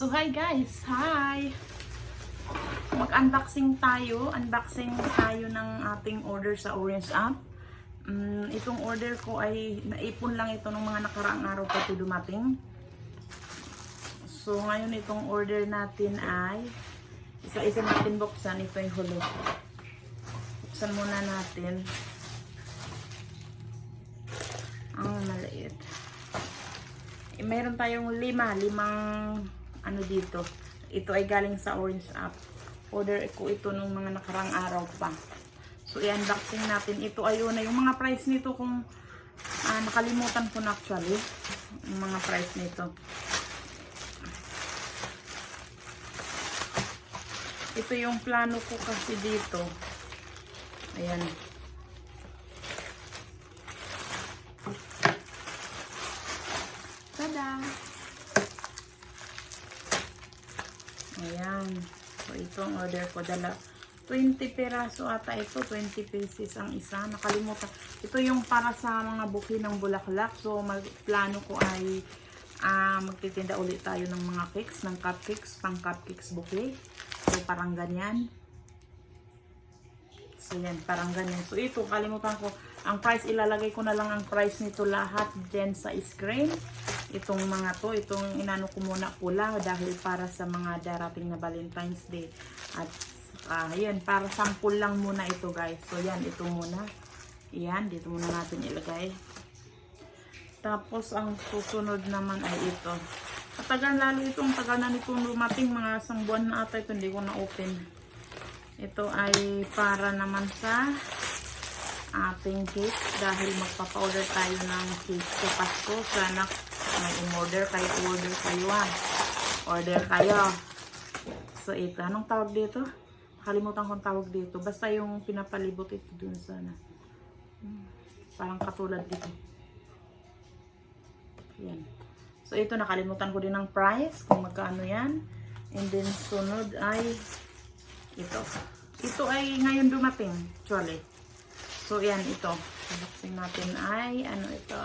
So hi guys, hi! Mag-unboxing tayo. Unboxing tayo ng ating order sa Orange App. Mm, itong order ko ay naipon lang ito ng mga nakaraang araw pa ito dumating. So ngayon itong order natin ay isa-isa natin buksan. Ito yung hulo. Buksan muna natin. Ang maliit. Eh, meron tayong lima, limang ano dito. Ito ay galing sa Orange App. Order ko ito nung mga nakarang araw pa. So, i-unboxing natin. Ito ay una. Yung mga price nito kung ah, nakalimutan ko na actually. Yung mga price nito. Ito yung plano ko kasi dito. Ayan. Tada! Ayan. So, ito ang order ko. Dala. 20 peraso ata ito. 20 pieces ang isa. Nakalimutan. Ito yung para sa mga buki ng bulaklak. So, mag plano ko ay ah, magtitinda ulit tayo ng mga cakes, ng cupcakes, pang cupcakes bouquet. So, parang ganyan. So, yan. Parang ganyan. So, ito, kalimutan ko. Ang price, ilalagay ko na lang ang price nito lahat dyan sa screen. Itong mga to, itong inano ko muna pula dahil para sa mga darating na Valentine's Day. At, ah, yan, para sample lang muna ito guys. So, yan, ito muna. Yan, dito muna natin ilagay. Tapos, ang susunod naman ay ito. Matagal lalo itong tagal na nitong lumating. Mga isang buwan na ata ito, hindi ko na-open. Ito ay para naman sa ating cake dahil magpapa-order tayo ng cake sa Pasko. Sana may umorder kayo, order kayo ah. Order kayo. So ito, anong tawag dito? Kalimutan kong tawag dito. Basta yung pinapalibot ito dun sana. Hmm, Parang katulad dito. Yan. So ito, nakalimutan ko din ng price kung magkano yan. And then sunod ay ito. Ito ay ngayon dumating, actually. So, yan, ito. Unboxing natin ay, ano ito?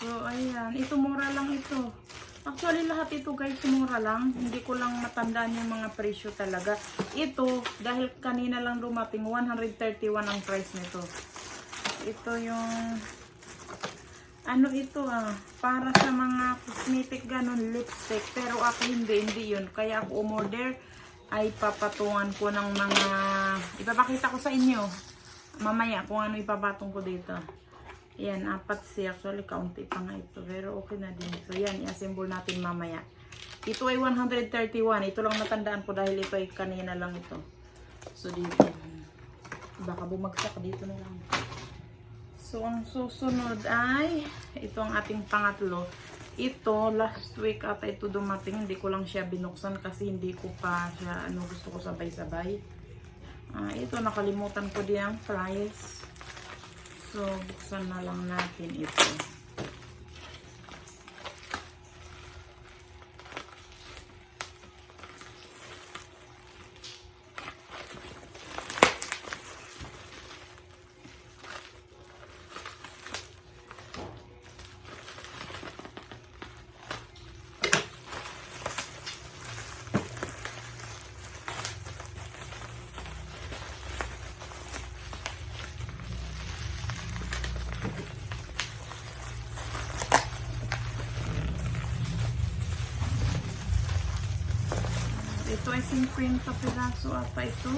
So, ayan. Ito, mura lang ito. Actually, lahat ito guys, mura lang. Hindi ko lang matandaan yung mga presyo talaga. Ito, dahil kanina lang dumating, 131 ang price nito. Ito yung... Ano ito ah, para sa mga cosmetic ganun, lipstick. Pero ako hindi, hindi yun. Kaya ako umorder ay papatungan ko ng mga... Ipapakita ko sa inyo. Mamaya kung ano ipapatong ko dito. Yan, apat siya. Actually, kaunti pa nga ito. Pero okay na din. So, yan, i-assemble natin mamaya. Ito ay 131. Ito lang natandaan ko dahil ito ay kanina lang ito. So, dito. Baka bumagsak dito na lang. So, ang susunod ay ito ang ating pangatlo. Ito, last week ata ito dumating. Hindi ko lang siya binuksan kasi hindi ko pa siya, ano, gusto ko sabay-sabay. Ah, ito, nakalimutan ko din ang price. So, buksan na lang natin ito. Ito ay 50 piraso ata ito.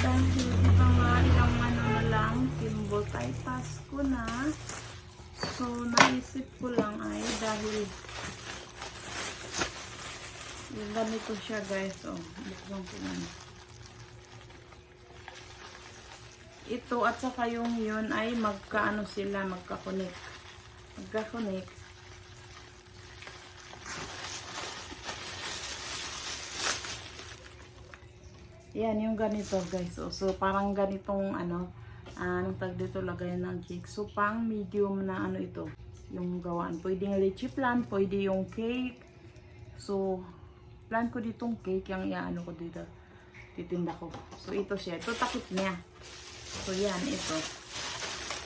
Dahil ito nga ilang ano na lang, timbol tayo Pasko na. So, naisip ko lang ay dahil ganito siya guys. Oh, buksan ko. ito at saka yung yun ay magkaano sila, magka-connect. Magka-connect. Yan, yung ganito guys. So, so parang ganitong ano, ah, anong tag dito lagayan ng cake. So, pang medium na ano ito, yung gawaan. Pwede yung leche plant, pwede yung cake. So, plan ko ditong cake, yung iaano ko dito. Titinda ko. So, ito siya. Ito takip niya. So yan, ito.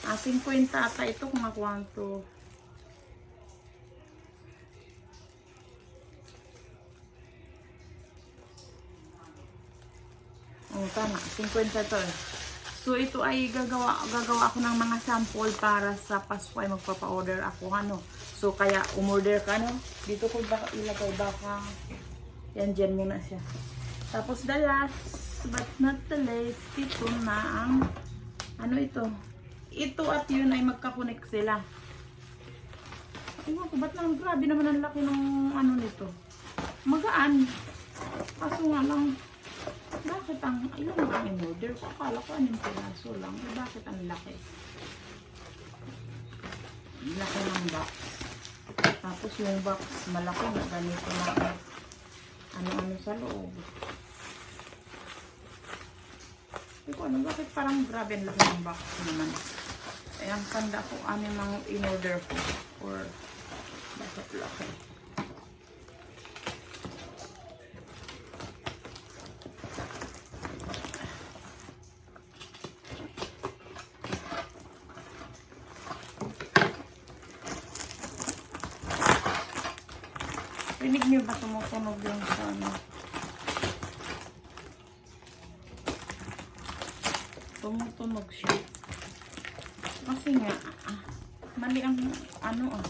Ah, 50 ata ito kung ako to. Oh, tama. 50 to eh. So, ito ay gagawa, gagawa ako ng mga sample para sa Pasko ay magpapa-order ako, ano. So, kaya umorder ka, no? Dito ko baka ilagay baka. Yan, dyan muna siya. Tapos, the last but not the least, ito na ang, ano ito? Ito at yun ay magkakonek sila. Ewan ko, ba't naman grabe naman ang laki ng ano nito? Magaan. Kaso nga lang, bakit ang, ilan ba ang in-order ko? Akala ko anong piraso lang. Bakit ang laki? Ang laki ng box. Tapos yung box, malaki na ganito na ano-ano sa loob. Hindi ko ano, bakit parang grabe ang laki ng box naman. Ang tanda ko, yung mga in-order ko. Or, bakit laki? Rinig niyo ba tumutunog yung sa ano? Tumutunog siya. Kasi nga, ah, mali ang ano ah.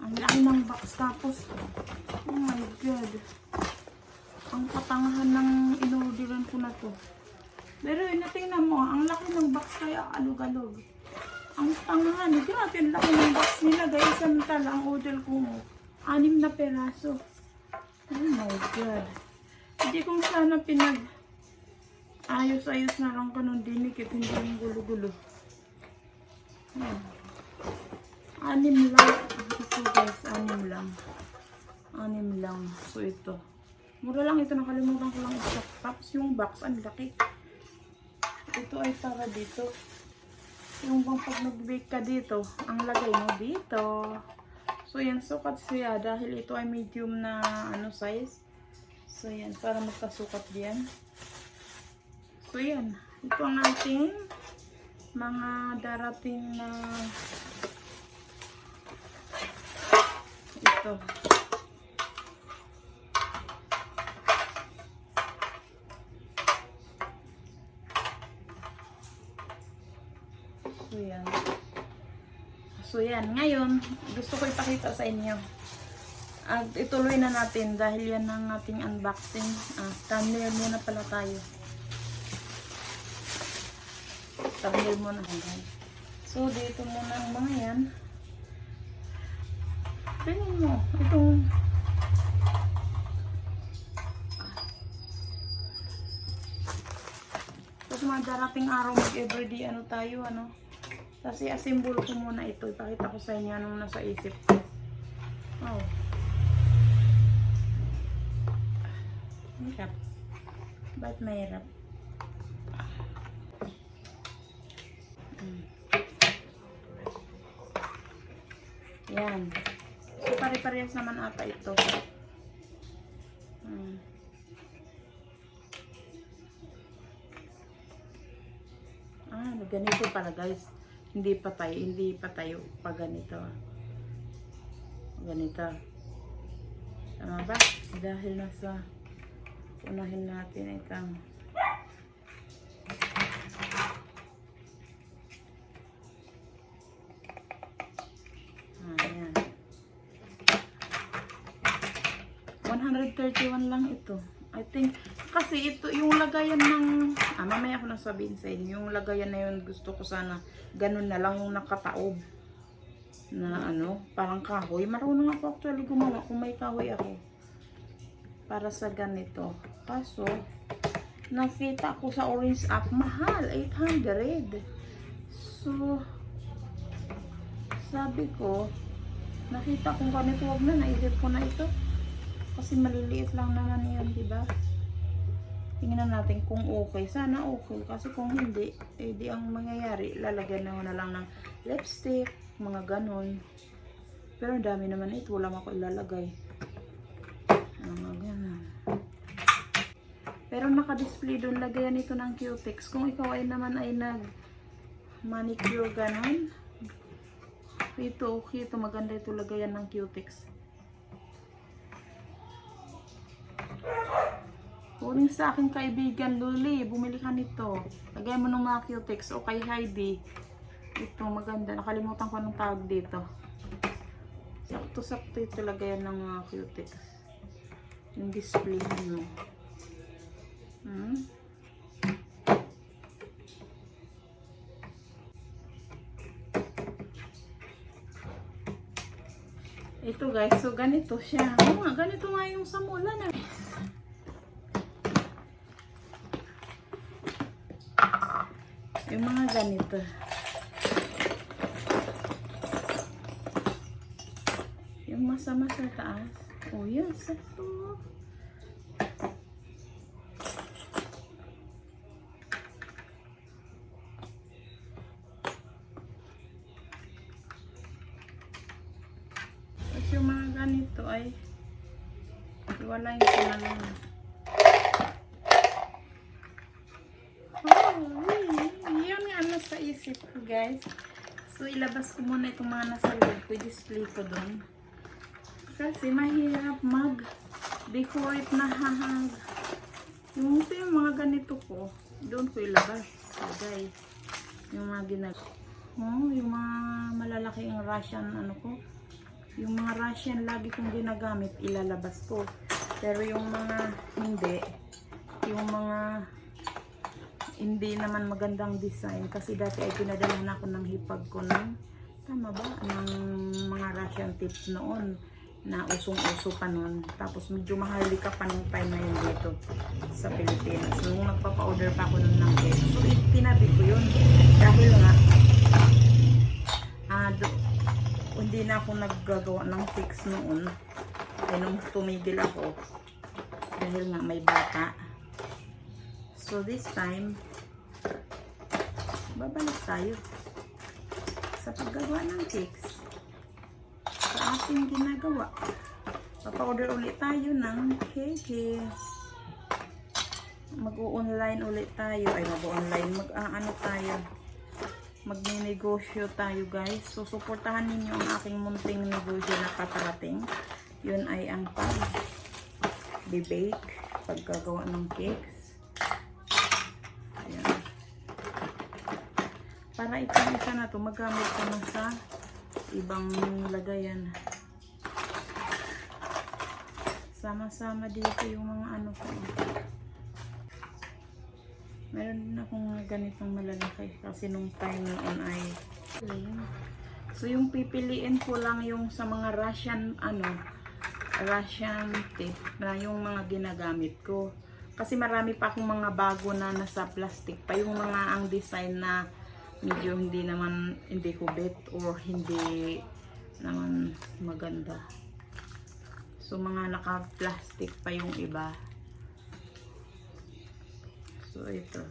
Ang laki ng box tapos, oh my god. Ang katangahan ng inorderan ko na to. Pero yun, natingnan mo, ah, ang laki ng box kaya alog-alog. Ang tangahan, hindi natin laki ng box nila guys. Samantala, ang order ko anim na peraso. Oh my god. Hindi kong sana pinag ayos-ayos na lang ganun dinikit, hindi yung gulo-gulo. Hmm. Anim lang. Ito guys, anim lang. Anim lang. So ito. Mura lang ito, nakalimutan ko lang isa. Tapos yung box, ang laki. Ito ay para dito. Yung bang pag nag-bake ka dito, ang lagay mo dito. So yan, sukat siya dahil ito ay medium na ano size. So yan, para magkasukat diyan. So yan, ito ang ating mga darating na ito. So yan. So yan, ngayon gusto ko ipakita sa inyo. At ituloy na natin dahil yan ang ating unboxing. Ah, thumbnail muna pala tayo. Thumbnail muna hanggang. So dito muna ang mga yan. Tingnan mo, itong Tapos mga darating araw mag-everyday ano tayo, ano. Tapos i-assemble ko muna ito. Ipakita ko sa inyo anong nasa isip ko. Oh. Mahirap. Ba't mahirap? Yan. So, pare-parehas naman ata ito. Hmm. Ah, ganito pala guys. Hindi pa tayo, hindi pa tayo pa ganito. Ganito. Tama ba? Dahil nasa unahin natin itang Ah, yan. 131 lang ito. I think, kasi ito, yung lagayan ng, ah, mamaya ko na sabihin sa inyo, yung lagayan na yun, gusto ko sana, ganun na lang yung nakataob. Na ano, parang kahoy. Marunong ako actually gumawa kung may kahoy ako. Para sa ganito. Kaso, nakita ko sa orange app, mahal, 800. So, sabi ko, nakita kong ganito, wag na, naisip ko na ito. Kasi maliliit lang naman yan, di ba? Tingnan natin kung okay. Sana okay. Kasi kung hindi, eh di ang mangyayari, lalagyan na na lang ng lipstick, mga ganon. Pero dami naman ito. Wala ako ilalagay. Mga ganon. Pero naka-display doon, lagayan ito ng cutex. Kung ikaw ay naman ay nag manicure ganon, ito okay. Ito maganda ito lagayan ng cutex. Kunin sa aking kaibigan Luli, bumili ka nito. Lagay mo ng mga cutex o kay Heidi. Ito maganda. Nakalimutan ko anong tawag dito. Sakto-sakto ito lagayan ng mga cutex. Yung display mo. Hmm? Ito guys, so ganito siya. Oo nga, ganito nga yung sa mula na. Yung ganito. Yung masama sa taas. Oh, yan. Sakto. Tapos yung mga ganito ay iwalayin ko na lang. Oh, yun nasa isip ko guys. So ilabas ko muna itong mga nasa loob ko. I-display ko doon. Kasi mahirap mag decorate na hahang. Yung ito yung mga ganito ko. Doon ko ilabas. Lagay. Yung mga ginag... Oh, yung mga malalaki yung Russian ano ko. Yung mga Russian lagi kong ginagamit, ilalabas ko. Pero yung mga hindi, yung mga hindi naman magandang design kasi dati ay pinadala na ako ng hipag ko ng tama ba? Ng mga Russian tips noon na usong-uso pa noon. Tapos medyo mahalika pa nung time na yun dito sa Pilipinas. Nung nagpapa-order pa ako nun ng cake so tinabi ko yun. Dahil nga ah do- hindi na ako naggagawa ng fix noon. Eh nung tumigil ako dahil nga may bata So this time, babalik tayo sa paggagawa ng cakes. Sa ating ginagawa. Papa-order ulit tayo ng cakes. Mag-online ulit tayo. Ay, mag-online. Mag-ano tayo. Mag-negosyo tayo guys. So, suportahan ninyo ang aking munting negosyo na paparating. Yun ay ang pag-bake, paggagawa ng cakes. Ayan. Para itong isa na to magamit ko na sa ibang lagayan. Sama-sama dito yung mga ano ko. Meron din akong ganitong malalaki kasi nung time noon ay. So yung pipiliin ko lang yung sa mga Russian ano Russian tape na yung mga ginagamit ko. Kasi marami pa akong mga bago na nasa plastic pa. Yung mga ang design na medyo hindi naman hindi kubit or hindi naman maganda. So mga naka-plastic pa yung iba. So ito.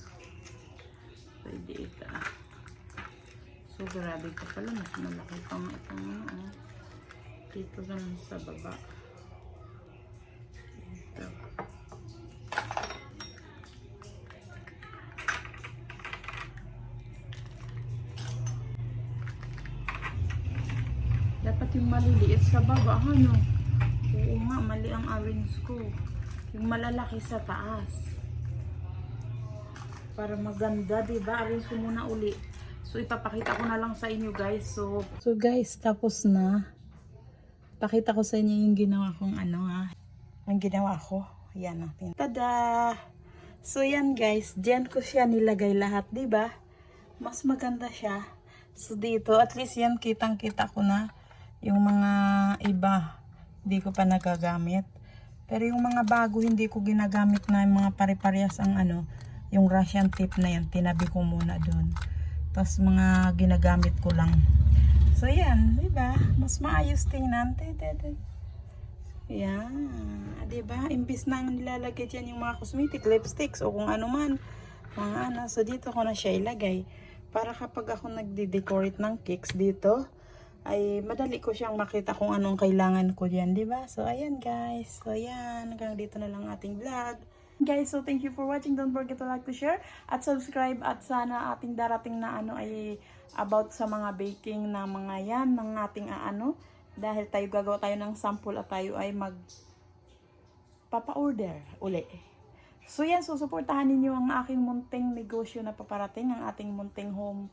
Pwede ito. So grabe ka pala. Mas malaki pa nga itong ano. oh. Dito lang sa baba. Ito. Dapat yung maliliit sa baba, ano? Oo nga, mali ang arrange ko. Yung malalaki sa taas. Para maganda, di ba? Arrange ko muna uli. So, ipapakita ko na lang sa inyo, guys. So, so guys, tapos na. Pakita ko sa inyo yung ginawa kong ano, ha. Ang ginawa ko. Yan natin. Tada! So, yan, guys. Diyan ko siya nilagay lahat, di ba? Mas maganda siya. So, dito, at least yan, kitang-kita ko na yung mga iba, hindi ko pa nagagamit. Pero yung mga bago, hindi ko ginagamit na yung mga pare-parehas ang ano, yung Russian tip na yan, tinabi ko muna doon. Tapos mga ginagamit ko lang. So yan, di ba? Mas maayos tingnan. Yan. Ah, Diba? Imbis na nilalagay dyan yung mga cosmetic, lipsticks o kung ano man. Mga ano. So, dito ko na siya ilagay. Para kapag ako nagde-decorate ng cakes dito, ay madali ko siyang makita kung anong kailangan ko diyan, di ba? So, ayan guys. So, ayan. Hanggang dito na lang ating vlog. Guys, so thank you for watching. Don't forget to like, to share, at subscribe. At sana ating darating na ano ay about sa mga baking na mga yan, ng ating aano. Dahil tayo gagawa tayo ng sample at tayo ay mag papa-order uli. So yan, so supportahan ninyo ang aking munting negosyo na paparating, ang ating munting home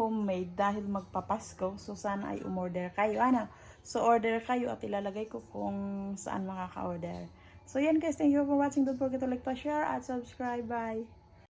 homemade dahil magpapasko. So sana ay umorder kayo. Ano? So order kayo at ilalagay ko kung saan makaka-order. So yan guys, thank you for watching. Don't forget to like, to share, at subscribe. Bye!